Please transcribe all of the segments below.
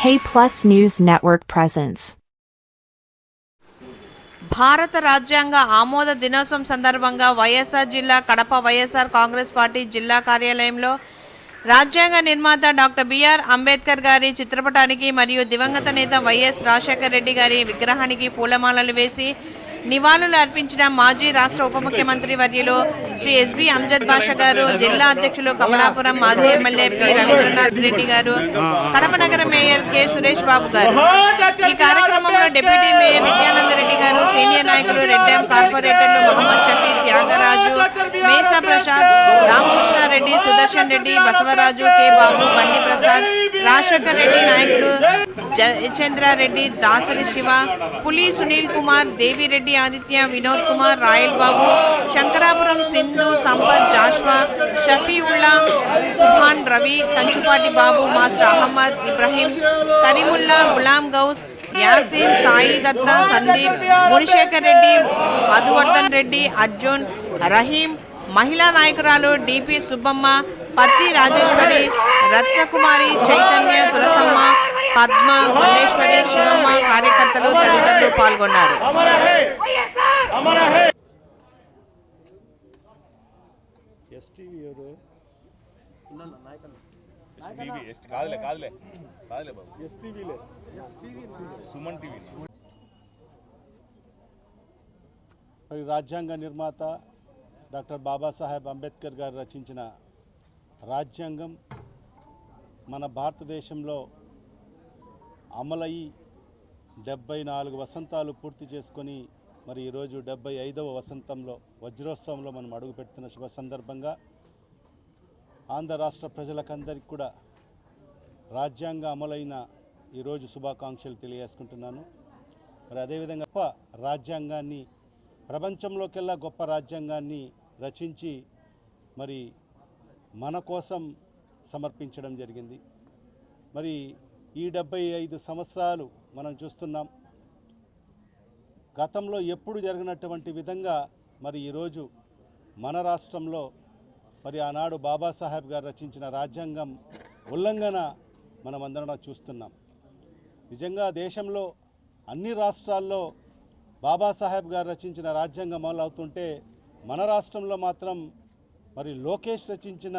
K Plus News Network presents. భారత రాజ్యాంగ ఆమోద దినోత్సవం సందర్భంగా వైఎస్ఆర్ జిల్లా కడప వైఎస్ఆర్ కాంగ్రెస్ పార్టీ జిల్లా కార్యాలయంలో రాజ్యాంగ నిర్మాత డాక్టర్ బిఆర్ అంబేద్కర్ గారి చిత్రపటానికి మరియు దివంగత నేత వైఎస్ రాజశేఖర రెడ్డి గారి విగ్రహానికి పూలమాలలు వేసి నివాళులు అర్పించిన మాజీ రాష్ట్ర ఉప ముఖ్యమంత్రి వర్యులు శ్రీ ఎస్బి అంజద్ బాషా గారు జిల్లా అధ్యక్షులు కమలాపురం మాజీ ఎమ్మెల్యే పి. రవీంద్రనాథ్ రెడ్డి గారు కడప నగర మేయర్ కె. సురేష్ బాబు గారు. ఈ కార్యక్రమంలో డిప్యూటీ మేయర్ నిత్యానంద గారు సీనియర్ నాయకులు రెడ్డెం కార్పొరేటర్లు మహమ్మద్ షఫీ త్యాగరాజు మేసా ప్రసాద్ రామకృష్ణారెడ్డి సుదర్శన్ రెడ్డి బసవరాజు కె. బాబు బండి ప్రసాద్ రాజశేఖర్ రెడ్డి నాయకులు Jayachandrareddy Dasari Shiva Puli Sunil Kumar Devireddy Aditya Vinod Kumar Royal Babu Shankarapuram Sindhu Sampath Joshua Shafiullah Suhan Ravi Kanchupati Babu master Ahmed Ibrahim Karimulla Ghulam Ghouse Yasin Sai Datta Sandeep Munisekhar Reddy Madhuvardhan Reddy Arjun Rahim మహిళా నాయకురాలు DP Subbamma పత్తి రాజేశ్వరి రత్నకుమారి చైతన్య తులసమ్మ పద్మ మల్లేశ్వరి శివమ్మ కార్యకర్తలు తదితరులు పాల్గొన్నారు. STV ఎవరు? ఎస్ట్ కాదులే కాదులే. కాదులే బాబు. ఎస్టీవీలే సుమన్ టీవీ మరి రాజ్యాంగ నిర్మాత డాక్టర్ బాబాసాహెబ్ అంబేద్కర్ గారు రచించిన రాజ్యాంగం మన భారతదేశంలో అమలయ్యి డెబ్బై నాలుగు వసంతాలు పూర్తి చేసుకొని మరి ఈరోజు డెబ్బై ఐదవ వసంతంలో వజ్రోత్సవంలో మనం అడుగుపెడుతున్న శుభ సందర్భంగా ఆంధ్ర రాష్ట్ర ప్రజలకందరికి కూడా రాజ్యాంగ అమలైన ఈరోజు శుభాకాంక్షలు తెలియజేసుకుంటున్నాను. మరి అదేవిధంగా గొప్ప రాజ్యాంగాన్ని ప్రపంచంలోకెల్లా గొప్ప రాజ్యాంగాన్ని రచించి మరి మన కోసం సమర్పించడం జరిగింది. మరి ఈ డెబ్బై ఐదు సంవత్సరాలు మనం చూస్తున్నాం. గతంలో ఎప్పుడు జరిగినటువంటి విధంగా మరి ఈరోజు మన రాష్ట్రంలో మరి ఆనాడు బాబాసాహెబ్ గారు రచించిన రాజ్యాంగం ఉల్లంఘన మనమందరం చూస్తున్నాం. నిజంగా దేశంలో అన్ని రాష్ట్రాల్లో బాబాసాహెబ్ గారు రచించిన రాజ్యాంగం అమలు అవుతుంటే మన రాష్ట్రంలో మాత్రం మరి లోకేష్ రచించిన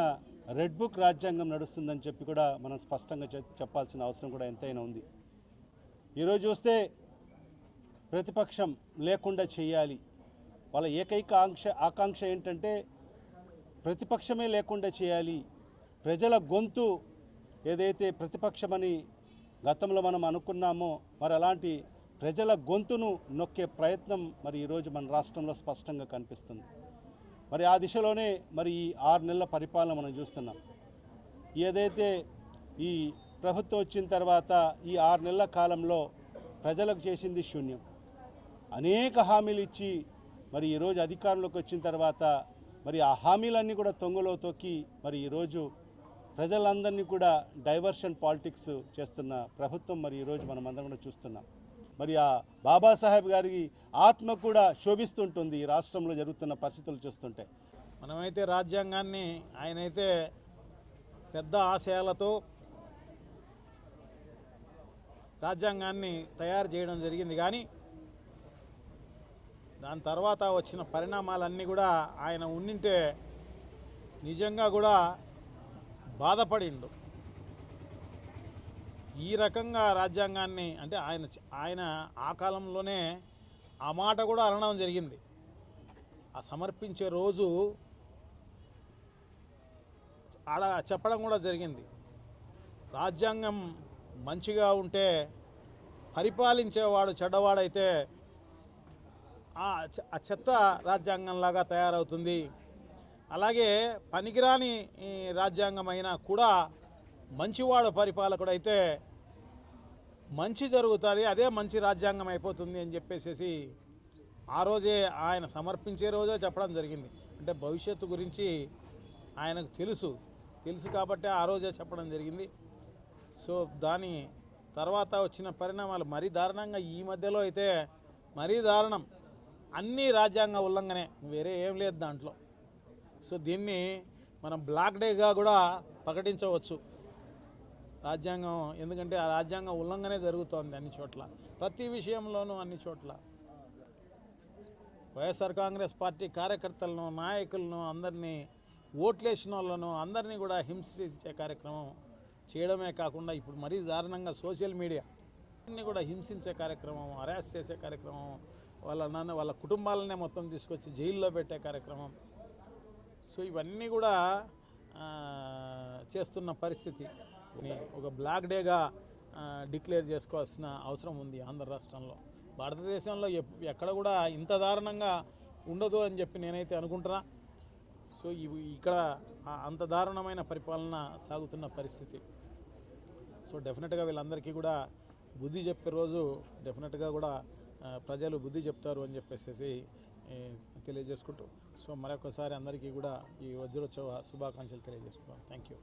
రెడ్ బుక్ రాజ్యాంగం నడుస్తుందని చెప్పి కూడా మనం స్పష్టంగా చెప్పాల్సిన అవసరం కూడా ఎంతైనా ఉంది. ఈరోజు చూస్తే ప్రతిపక్షం లేకుండా చేయాలి. వాళ్ళ ఏకైక ఆంక్ష ఆకాంక్ష ఏంటంటే ప్రతిపక్షమే లేకుండా చేయాలి. ప్రజల గొంతు ఏదైతే ప్రతిపక్షమని గతంలో మనం అనుకున్నామో మరి అలాంటి ప్రజల గొంతును నొక్కే ప్రయత్నం మరి ఈరోజు మన రాష్ట్రంలో స్పష్టంగా కనిపిస్తుంది. మరి ఆ దిశలోనే మరి ఈ ఆరు నెలల పరిపాలన మనం చూస్తున్నాం. ఏదైతే ఈ ప్రభుత్వం వచ్చిన తర్వాత ఈ ఆరు నెలల కాలంలో ప్రజలకు చేసింది శూన్యం. అనేక హామీలు ఇచ్చి మరి ఈరోజు అధికారంలోకి వచ్చిన తర్వాత మరి ఆ హామీలన్నీ కూడా తొంగలో తొక్కి మరి ఈరోజు ప్రజలందరినీ కూడా డైవర్షన్ పాలిటిక్స్ చేస్తున్న ప్రభుత్వం మరి ఈరోజు మనం అందరం కూడా చూస్తున్నాం. మరి ఆ బాబాసాహెబ్ గారి ఆత్మ కూడా శోభిస్తుంటుంది ఈ రాష్ట్రంలో జరుగుతున్న పరిస్థితులు చూస్తుంటే. మనమైతే రాజ్యాంగాన్ని ఆయనైతే పెద్ద ఆశయాలతో రాజ్యాంగాన్ని తయారు చేయడం జరిగింది. కానీ దాని తర్వాత వచ్చిన పరిణామాలన్నీ కూడా ఆయన ఉండింటే నిజంగా కూడా బాధపడిండు. ఈ రకంగా రాజ్యాంగాన్ని అంటే ఆయన ఆయన ఆ కాలంలోనే ఆ మాట కూడా అనడం జరిగింది. ఆ సమర్పించే రోజు అలా చెప్పడం కూడా జరిగింది. రాజ్యాంగం మంచిగా ఉంటే పరిపాలించేవాడు చెడ్డవాడైతే ఆ చెత్త రాజ్యాంగంలాగా తయారవుతుంది. అలాగే పనికిరాని రాజ్యాంగం అయినా కూడా మంచివాడు పరిపాలకుడు అయితే మంచి జరుగుతుంది అదే మంచి రాజ్యాంగం అయిపోతుంది అని చెప్పేసి ఆ రోజే ఆయన సమర్పించే రోజే చెప్పడం జరిగింది. అంటే భవిష్యత్తు గురించి ఆయనకు తెలుసు. తెలుసు కాబట్టి ఆ రోజే చెప్పడం జరిగింది. సో దాని తర్వాత వచ్చిన పరిణామాలు మరీ దారుణంగా ఈ మధ్యలో అయితే మరీ దారుణం. అన్ని రాజ్యాంగ ఉల్లంఘనే. వేరే ఏం లేదు దాంట్లో. సో దీన్ని మనం బ్లాక్ డేగా కూడా ప్రకటించవచ్చు. రాజ్యాంగం ఎందుకంటే ఆ రాజ్యాంగం ఉల్లంఘనే జరుగుతోంది అన్ని చోట్ల. ప్రతి విషయంలోనూ అన్ని చోట్ల. వైఎస్ఆర్ కాంగ్రెస్ పార్టీ కార్యకర్తలను నాయకులను అందరినీ ఓట్లేసిన వాళ్ళను అందరినీ కూడా హింసించే కార్యక్రమం చేయడమే కాకుండా ఇప్పుడు మరీ దారుణంగా సోషల్ మీడియా. కూడా హింసించే కార్యక్రమం అరెస్ట్ చేసే కార్యక్రమం వాళ్ళ నాన్న వాళ్ళ కుటుంబాలనే మొత్తం తీసుకొచ్చి జైల్లో పెట్టే కార్యక్రమం. సో ఇవన్నీ కూడా చేస్తున్న పరిస్థితి. ఒక బ్లాక్ డేగా డిక్లేర్ చేసుకోవాల్సిన అవసరం ఉంది ఆంధ్ర రాష్ట్రంలో. భారతదేశంలో ఎక్కడ కూడా ఇంత దారుణంగా ఉండదు అని చెప్పి నేనైతే అనుకుంటున్నా. సో ఇవి ఇక్కడ అంత దారుణమైన పరిపాలన సాగుతున్న పరిస్థితి. సో డెఫినెట్గా వీళ్ళందరికీ కూడా బుద్ధి చెప్పే రోజు డెఫినెట్గా కూడా ప్రజలు బుద్ధి చెప్తారు అని చెప్పేసి తెలియజేసుకుంటూ. సో మరొకసారి అందరికీ కూడా ఈ వజ్రోత్సవ శుభాకాంక్షలు తెలియజేసుకుంటాం థ్యాంక్ యూ